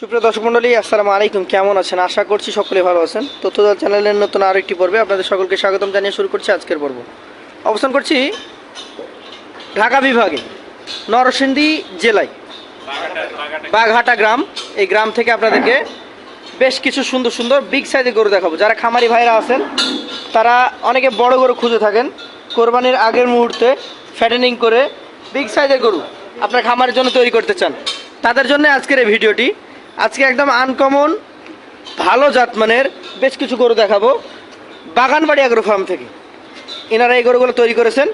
সুপ্রিয় দর্শক মণ্ডলী আসসালামু আলাইকুম। কেমন আছেন? আশা করছি সকলে ভালো আছেন। তথ্যদল চ্যানেলের নতুন আরও একটি পর্বে আপনাদের সকলকে স্বাগতম জানিয়ে শুরু করছি আজকের পর্ব। অবস্থান করছি ঢাকা বিভাগে, নরসিংদী জেলায়। বাঘহাটা গ্রাম, এই গ্রাম থেকে আপনাদেরকে বেশ কিছু সুন্দর সুন্দর বিগ সাইজে গরু দেখাবো। যারা খামারি ভাইরা আছেন, তারা অনেকে বড় গরু খুঁজে থাকেন। কোরবানির আগের মুহূর্তে ফ্যাটেনিং করে বিগ সাইজের গরু আপনার খামারের জন্য তৈরি করতে চান। তাদের জন্য আজকের এই ভিডিওটি আজকে একদম আনকমন ভালো জাতমানের বেশ কিছু গরু দেখাবো। বাগানবাড়ি আগ্রো ফার্ম থেকে। এনারা এই গরুগুলো তৈরি করেছেন।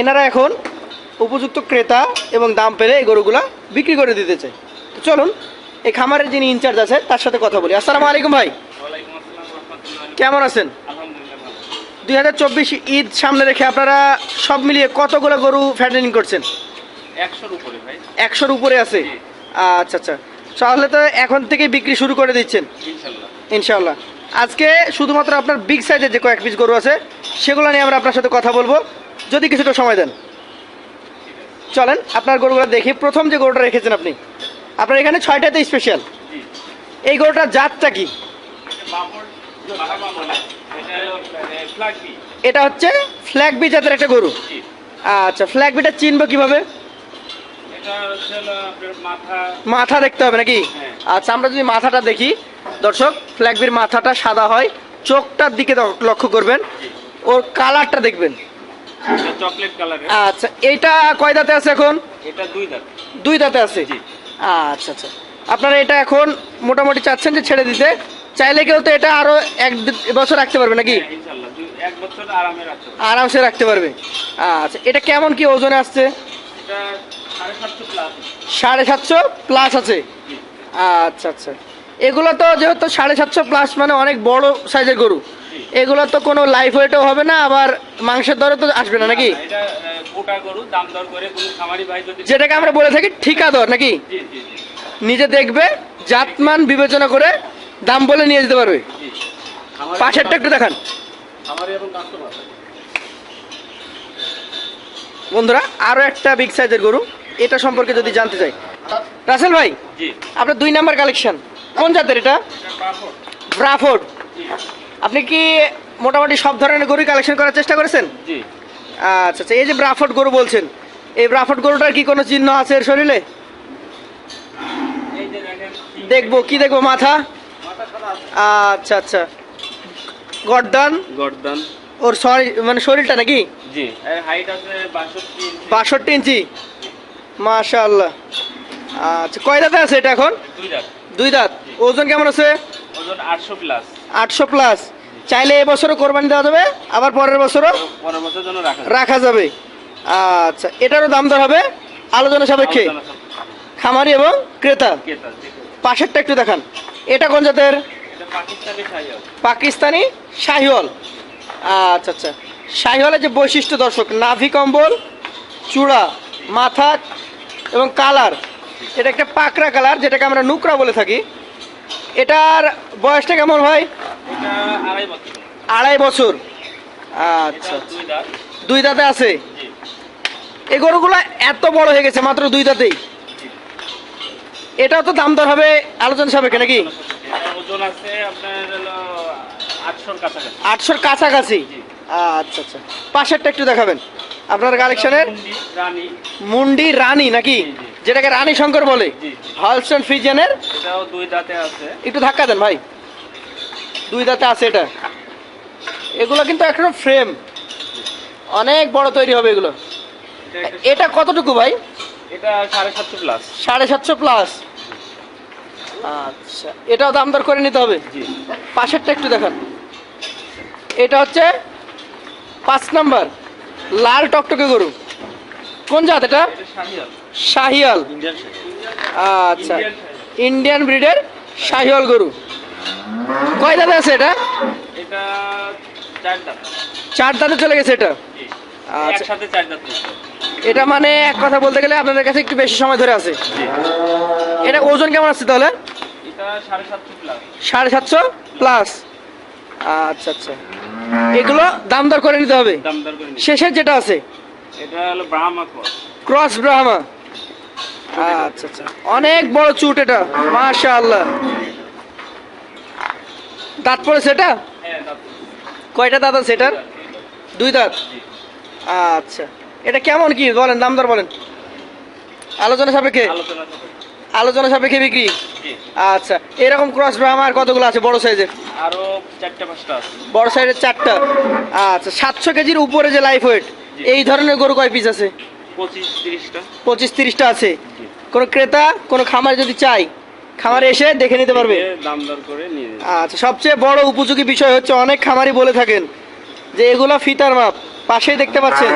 এনারা এখন উপযুক্ত ক্রেতা এবং দাম পেলে এই গরুগুলো বিক্রি করে দিতে চায়। তো চলুন এই খামারের যিনি ইনচার্জ আছে তার সাথে কথা বলি। আসসালামু আলাইকুম ভাই। কেমন আছেন? দুই হাজার চব্বিশ ঈদ সামনে রেখে আপনারা সব মিলিয়ে কতগুলো গরু ফ্যাটেনিং করছেন? একশোর উপরে ভাই। একশোর উপরে আছে? আচ্ছা আচ্ছা। তাহলে তো এখন থেকে বিক্রি শুরু করে দিচ্ছেন। ইনশাল্লাহ। আজকে শুধুমাত্র আপনার বিগ সাইজের যে কয়েক পিস গরু আছে সেগুলো নিয়ে আমরা আপনার সাথে কথা বলব। যদি কিছুটা সময় দেন। চলেন আপনার গরুগুলো দেখি। প্রথম যে গরুটা রেখেছেন আপনি আপনার এখানে ছয়টাতে স্পেশাল এই গরুটার জাতটা কি? এটা হচ্ছে ফ্ল্যাগ বি জাতের একটা গরু। আচ্ছা ফ্ল্যাগ বিটা চিনবো কীভাবে এটা হচ্ছে হলো আপনার মাথা। দেখতে হবে নাকি? হ্যাঁ। আচ্ছা আমরা যদি মাথাটা দেখি দর্শক ফ্ল্যাগবির মাথাটা সাদা হয় চোখটার দিকে লক্ষ্য করবেন ওর কালারটা দেখবেন। চকলেট কালারের। আচ্ছা এইটা কয় দাঁতে আছে এখন? এটা দুই দাঁত। দুই দাঁতে আছে? আচ্ছা আচ্ছা। আপনারা এটা এখন মোটামুটি চাচ্ছেন যে ছেড়ে দিতে। চাইলে কেউ তো এটা আরও এক বছর রাখতে পারবে নাকি? হ্যাঁ। আরামসে রাখতে পারবে। আচ্ছা এটা কেমন কি ওজনে আসছে? এটা সাড়ে সাতশো প্লাস আছে। আচ্ছা আচ্ছা। এগুলো তো যেহেতু সাড়ে সাতশো প্লাস মানে অনেক বড় সাইজের গরু। এগুলো তো কোনো লাইফ ওয়েটও হবে না আবার মাংসের দরে তো আসবে না নাকি? যেটাকে আমরা বলে থাকি ঠিকা দর নাকি নিজে দেখবে জাতমান বিবেচনা করে দাম বলে নিয়ে যেতে পারবে। পাশেরটা একটু দেখান। বন্ধুরা আরও একটা বিগ সাইজের গরু। এটা সম্পর্কে যদি জানতে চাই। রাসেল ভাই আপনার দুই নাম্বার কালেকশন কোন জাতের এটা? ব্রাফোর্ড। আপনি কি মোটামুটি সব ধরনের গরু কালেকশন করার চেষ্টা করেছেন? আচ্ছা আচ্ছা এই যে ব্রাফোর্ড গরু বলছেন এই ব্রাফোর্ড গরুটার কি কোনো চিহ্ন আছে এর শরীরে? দেখব কি দেখব মাথা? আচ্ছা আচ্ছা। গর্দান? গর্দন। ওর সরি মানে শরীরটা নাকি? জি। হাইট আছে 62 ইঞ্চি। বাষট্টি ইঞ্চি। মাশাআল্লাহ। আচ্ছা কয় দাঁতে আছে এটা এখন? দুই দাঁত। দুই দাঁত। ওজন কেমন আছে? ওজন 800 প্লাস আটশো প্লাস চাইলে এবছরও কোরবানি দেওয়া যাবে আবার পরের বছরও পরের বছর জন্য রাখা রাখা যাবে। আচ্ছা এটারও দাম দর হবে? আলোচনা সাপেক্ষে? খামারি এবং ক্রেতা। পাশেরটা একটু দেখান। এটা কোন জাতের? পাকিস্তানি শাহিওয়াল। আচ্ছা আচ্ছা। শাহিওয়ালের যে বৈশিষ্ট্য দর্শক নাভি কম্বল চূড়া মাথা এবং কালার। এটা একটা পাকড়া কালার যেটাকে আমরা নুকরা বলে থাকি। এটার বয়সটা কেমন ভাই? আড়াই বছর। আড়াই আচ্ছা দুই দাঁতে। আছে? এই গরুগুলো এত বড় হয়ে গেছে মাত্র দুই দাঁতেই। এটাও তো দাম দর হবে আলোচনা সাপেক্ষে নাকি? এটা ওজন আছে আপনার হলো 800 কাছাকাছি। আটশোর কাছাকাছি? আচ্ছা আচ্ছা। পাশেরটা একটু দেখাবেন। আপনার কালেকশনের মুন্ডি, রানী। নাকি। যেটাকে রানী শঙ্কর বলে। হলস্টন দুই দাঁতে আছে। একটু ধাক্কা দেন ভাই। দুই দাঁতে আছে এটা। এগুলো কিন্তু এখনও ফ্রেম অনেক বড় তৈরি হবে এগুলো। এটা কতটুকু ভাই? এটা সাড়ে সাতশো প্লাস সাড়ে সাতশো প্লাস আচ্ছা এটাও দাম দর করে নিতে হবে। জি। পাশেরটা একটু দেখান। এটা হচ্ছে পাঁচ নাম্বার লাল টকটকে গরু। কোন জাত এটা? শাহিয়াল। আচ্ছা। ইন্ডিয়ান ব্রিডের শাহিওয়াল গরু। কয় দাঁতে আছে এটা? চার দাঁত। চলে গেছে এটা? আচ্ছা। এটা মানে এক কথা বলতে গেলে আপনাদের কাছে একটু বেশি সময় ধরে আছে। এটা ওজন কেমন আছে তাহলে? সাড়ে সাতশো প্লাস আচ্ছা আচ্ছা। এগুলো দাম দর করে নিতে হবে। শেষের যেটা আছে। এটা হলো ব্রাহ্মা ক্রস ব্রাহ্মা। আচ্ছা আচ্ছা। অনেক বড় চুট এটা। মাশাআল্লাহ। দাঁত পড়েছে এটা? হ্যাঁ কয়টা দাঁত আছে এটার? দুই দাঁত? আচ্ছা। এটা কেমন কি? বলেন দাম দর বলেন আলোচনা সাপেক্ষে। আলোচনা সাপেক্ষে বিক্রি? আচ্ছা এরকম ক্রস ব্রাহ্মা আর কতগুলো আছে? বড় সাইজের আরও চারটা পাঁচটা আছে। বড় সাইজের চারটা? আচ্ছা সাতশো কেজির উপরে যে লাইফ ওয়েট এই ধরনের গরু কয় পিস আছে? পঁচিশ তিরিশটা। পঁচিশ তিরিশটা আছে। কোনো ক্রেতা কোনো খামার যদি চাই খামারে এসে দেখে নিতে পারবে। দাম দর করে নিয়ে আচ্ছা সবচেয়ে বড় উপযোগী বিষয় হচ্ছে অনেক খামারি বলে থাকেন যে এগুলো ফিতার মাপ। পাশেই দেখতে পাচ্ছেন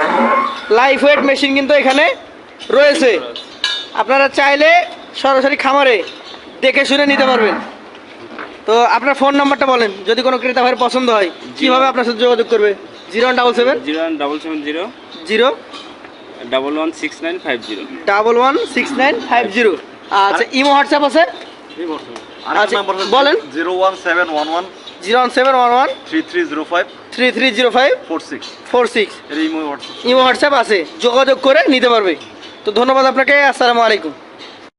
লাইফ ওয়েট মেশিন কিন্তু এখানে রয়েছে। আপনারা চাইলে সরাসরি খামারে দেখে শুনে নিতে পারবেন। তো আপনার ফোন নাম্বারটা বলেন যদি কোনো ক্রেতা ভাইয়ের পছন্দ হয় কীভাবে আপনার সাথে যোগাযোগ করবে? Zero one double seven? Zero one double seven zero. Zero? Double one six nine five zero. Double one six nine five zero. আচ্ছা ইমো হোয়াটসঅ্যাপ আছে? আচ্ছা, বলেন। Zero one seven one one zero one seven one one three three zero five three three zero five four six. Four six. Imo WhatsApp imo WhatsApp আছে যোগাযোগ করে নিতে পারবে। তো ধন্যবাদ আপনাকে আসসালামু আলাইকুম।